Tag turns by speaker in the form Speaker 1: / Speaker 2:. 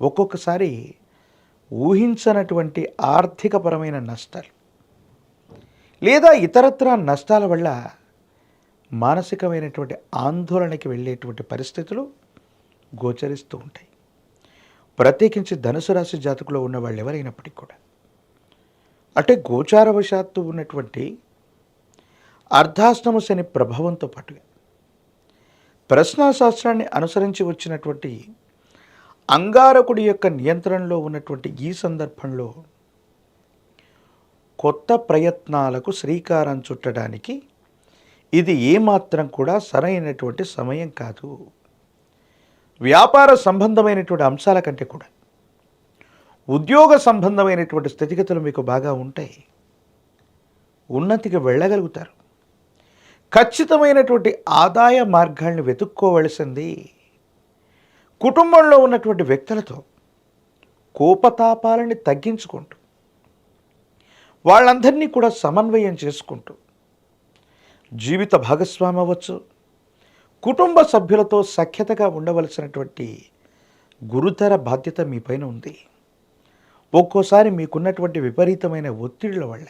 Speaker 1: ఒక్కొక్కసారి ఊహించనటువంటి ఆర్థికపరమైన నష్టాలు లేదా ఇతరత్ర నష్టాల వల్ల మానసికమైనటువంటి ఆందోళనకి వెళ్ళేటువంటి పరిస్థితులు గోచరిస్తూ ఉంటాయి. ప్రత్యేకించి ధనుసు రాశి జాతకులో ఉన్న వాళ్ళు ఎవరైనప్పటికీ కూడా అంటే గోచారవశాత్తు ఉన్నటువంటి అర్ధాశ్రమ శని ప్రభావంతో పాటుగా ప్రశ్నాశాస్త్రాన్ని అనుసరించి వచ్చినటువంటి అంగారకుడి యొక్క నియంత్రణలో ఉన్నటువంటి ఈ సందర్భంలో కొత్త ప్రయత్నాలకు శ్రీకారం చుట్టడానికి ఇది ఏమాత్రం కూడా సరైనటువంటి సమయం కాదు. వ్యాపార సంబంధమైనటువంటి అంశాల కంటే కూడా ఉద్యోగ సంబంధమైనటువంటి స్థితిగతులు మీకు బాగా ఉంటాయి. ఉన్నతికి వెళ్ళగలుగుతారు. ఖచ్చితమైనటువంటి ఆదాయ మార్గాల్ని వెతుక్కోవలసింది కుటుంబంలో ఉన్నటువంటి వ్యక్తులతో కోపతాపాలని తగ్గించుకుంటూ వాళ్ళందరినీ కూడా సమన్వయం చేసుకుంటూ జీవిత భాగస్వామి అవ్వచ్చు కుటుంబ సభ్యులతో సఖ్యతగా ఉండవలసినటువంటి గురుతర బాధ్యత మీ పైన ఉంది. ఒక్కోసారి మీకున్నటువంటి విపరీతమైన ఒత్తిడిల వల్ల